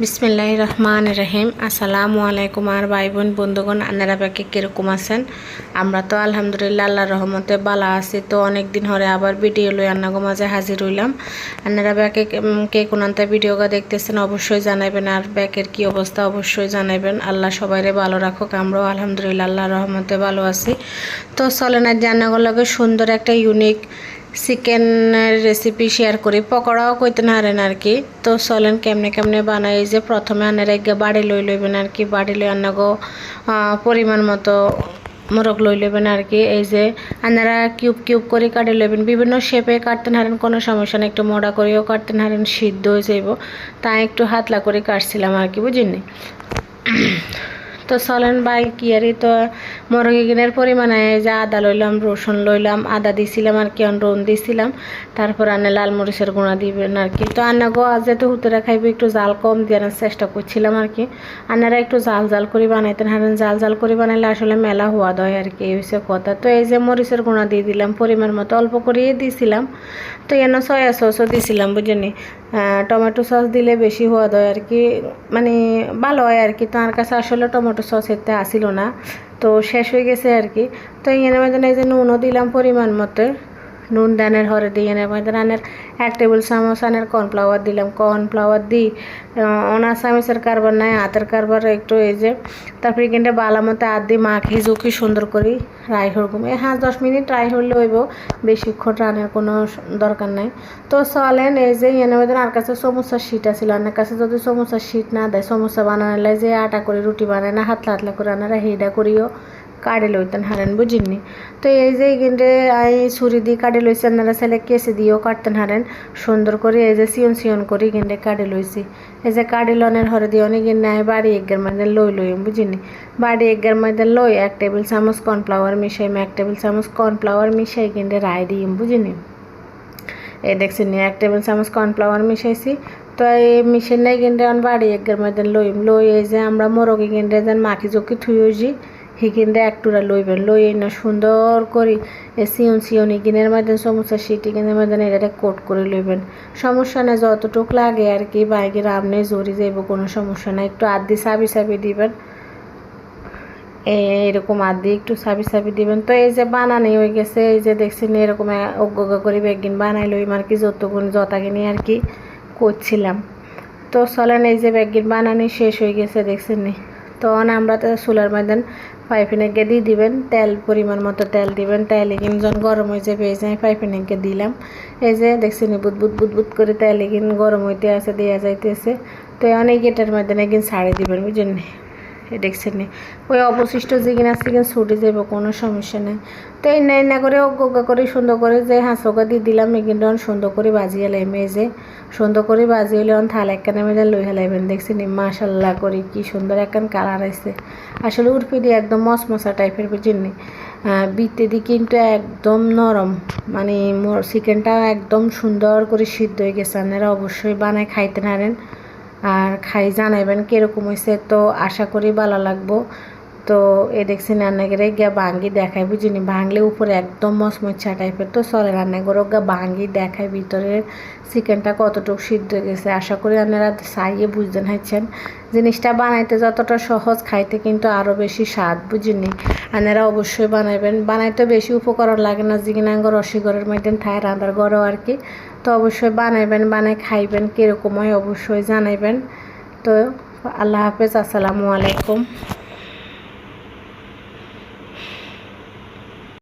বিসমিল্লাহ রহমান রহিম। আসসালামু আলাইকুম আর ভাই বোন বন্ধুগণ আনারা ব্যাকে কীরকম আছেন? আমরা তো আলহামদুলিল্লাহ আল্লাহ রহমতে বালা আছি। তো অনেক দিন হরে আবার ভিডিও লই আন্নাগো মাঝে হাজির হইলাম। আনারা ব্যাকে কে কোনান্তা ভিডিওটা দেখতেছেন অবশ্যই জানাবেন আর ব্যাকের কি অবস্থা অবশ্যই জানাবেন আল্লাহ সবাইরে ভালো রাখুক, আমরাও আলহামদুলিল্লাহ আল্লাহ রহমতে ভালো আছি। তো চলেন আর জান্নাগুলোকে সুন্দর একটা ইউনিক চিকেনের রেসিপি শেয়ার করি। পকোড়াও কইতে নারেন আর কি। তো চলেন কেমনে কেমনে বানাই। যে প্রথমে আনের এগে বাড়ি লই লইবেন আর কি। বাড়ি লই আনাগো পরিমাণ মতো মোরগ লই লইবেন আর কি। এই যে আনারা কিউব কিউব করে কাটে লইবেন। বিভিন্ন শেপে কাটতে হারেন, কোনো সমস্যা নেই। একটু মোড়া করেও কাটতে হারেন, সিদ্ধ হয়ে যাইব। তাই একটু হাতলা করে কাটছিলাম আর কি বুঝিনি তো চলেন বাই কি আর তো মুরগিনের পরিমাণে যে আদা লইলাম, রসুন লইলাম, আদা দিছিলাম আর কি রন দিছিলাম। তারপর আনে লাল মরিচের গুঁড়া দিবেন আর কি। তো আন্না গো, আজ যেহেতু হুতরা খাইবে, একটু জাল কম দিয়ে চেষ্টা করছিলাম আর কি। আনারা একটু জাল জাল করে বানাইতেন, হারেন জাল জাল করে বানাইলে আসলে মেলা হওয়া দেয় আর কি, এই কথা। তো এই যে মরিচের গুঁড়া দিয়ে দিলাম, পরিমাণ মতো অল্প করেই দিছিলাম। তো এনে সয়া সসও দিছিলাম বুঝিনি টমেটো সস দিলে বেশি হওয়া হয় আর কি। মানে ভালো হয় আর কি। তো আমার কাছে আসলে টমেটো সস এতে আসিল না। তো শেষ হয়ে গেছে আর কি। তো এখানে মধ্যে এই যে নুনও দিলাম পরিমাণ মতো। নুন দানের হরে দিয়ে মধ্যে রানের এক টেবিল চামচ আনের কর্নফ্লাওয়ার দিলাম। কর্নফ্লাওয়ার দিই অনার চামচের কারবার নাই, হাতের কারবার একটু এই যে, তারপরে কিন্তু বালা মতো হাত দিয়ে মাখি জুকি সুন্দর করে রাই হরকুম এই হাঁস দশ মিনিট রাই হলে হইব বেশিক্ষণ রানের কোনো দরকার নাই। তো চলেন, এই যে এনে মধ্যে আর কাছে সমস্যার শীট আছিল আনার কাছে যদি সমস্যার শীট না দেয় সমস্যা বানালে যে আটা করে রুটি বানায় না, হাতলা হাতলা করে আনারা হেডা করিও। কাড়ে লইতেন হারেন বুঝিনি তো এই যে কিন্তু আই ছুরি দিয়ে কাটে লইছি আপনারা ছেলে কেসে দিয়েও কাটতেন হারেন সুন্দর করে এই যে সিয়ন সিয়ন করে কিন্তু কাটে লইছি এই যে কাটে লনের হরে দিয়ে অনেক নাই বাড়ি এগের মধ্যে লই লই বুঝিনি বাড়ি এগের মধ্যে লই এক টেবিল চামচ কর্নফ্লাওয়ার মিশাই এক টেবিল চামচ কর্নফ্লাওয়ার মিশাই কিন্তু রায় দিই বুঝিনি এই দেখছি নি এক টেবিল চামচ কর্নফ্লাওয়ার মিশাইছি তো এই মিশাই নাই কিন্তু বাড়ি এগের মধ্যে লইম লই এই যে আমরা মোরগে কিন্তু যেন মাখি চকি থুইছি হিকিনটা একটুরা লইবেন। লই না, সুন্দর করে এ সিয়ন সিয়ন ইগিনের মধ্যে সমস্যা সিট ইগিনের মধ্যে এটা কোট করে লইবেন। সমস্যা নেই, যতটুক লাগে আর কি, বাইকের আমনে জড়ি যাইব, কোনো সমস্যা নাই। একটু আদি সাবি সাবি দিবেন। এরকম আদি একটু সাবি সাবি দিবেন। তো এই যে বানানি হয়ে গেছে, এই যে দেখছেন, এরকম অজ্ঞ করে বেগিন বানাই লই আর কি, যতগুণ যতাগিনি আর কি করছিলাম। তো চলেন, এই যে ব্যাগিন বানানি শেষ হয়ে গেছে, দেখছেন নি? তখন আমরা তো চুলার মধ্যে পাইপিনেকে দিয়ে দিবেন, তেল পরিমাণ মতো তেল দিবেন, তেল এগিন যখন গরম হয়ে যাবে, এই যে পাইপিনেকে দিলাম। এই যে দেখছি নি বুদ বুদ বুদ বুদ করে তেল এগিন গরম হইতে আছে দেওয়া যাইতেছে। তো অনেক গেটের মধ্যে এগিন ছাড়ে দিবেন, বুঝলেন? দেখছেন ওই অবশিষ্ট যেগিন আছে কিনা ছুটে যাব কোনো সমস্যা নেই। তো এই নাই না করে অজ্ঞা করে সুন্দর করে যে হাঁসকা দিয়ে দিলাম এগিনটা সুন্দর করে বাজিয়ে লাইমে যে সুন্দর করে বাজিয়ে হলে থাল একখানে মেজা লই হেলাইবেন দেখছেন মাশাল্লাহ করে, কি সুন্দর একখান কালার আছে আসলে উর্ফি দিয়ে একদম মশমশা টাইপের বুঝিনি বিতে দিয়ে কিন্তু একদম নরম মানে চিকেনটা একদম সুন্দর করে সিদ্ধ হয়ে গেছে, আপনারা অবশ্যই বানায় খাইতে পারেন। আর খাই, জানাইবেন কীরকম হয়েছে তো আশা করি ভালো লাগবো। তো এ দেখছি রান্নাঘরে গিয়া ভাঙ্গি দেখায় বুঝিনি ভাঙলে উপরে একদম মচমচা টাইপের। তো চলে রান্নাঘরে গিয়া ভাঙ্গি দেখায় ভিতরে চিকেনটা কতটুকু সিদ্ধ হয়ে গেছে। আশা করি আপনারা চাইয়ে বুঝতে হাইছেন জিনিসটা বানাইতে যতটা সহজ, খাইতে কিন্তু আরও বেশি স্বাদ, বুঝিনি। আপনারা অবশ্যই বানাইবেন। বানাইতে বেশি উপকরণ লাগে না, জিগিনাঙ্গ, রসিগরের মধ্যে ঠায় রান্ধার ঘরেও আর কি। তো অবশ্যই বানাইবেন বানাই খাইবেন কীরকম হয় অবশ্যই জানাইবেন। তো আল্লাহ হাফেজ, আসসালামু আলাইকুম।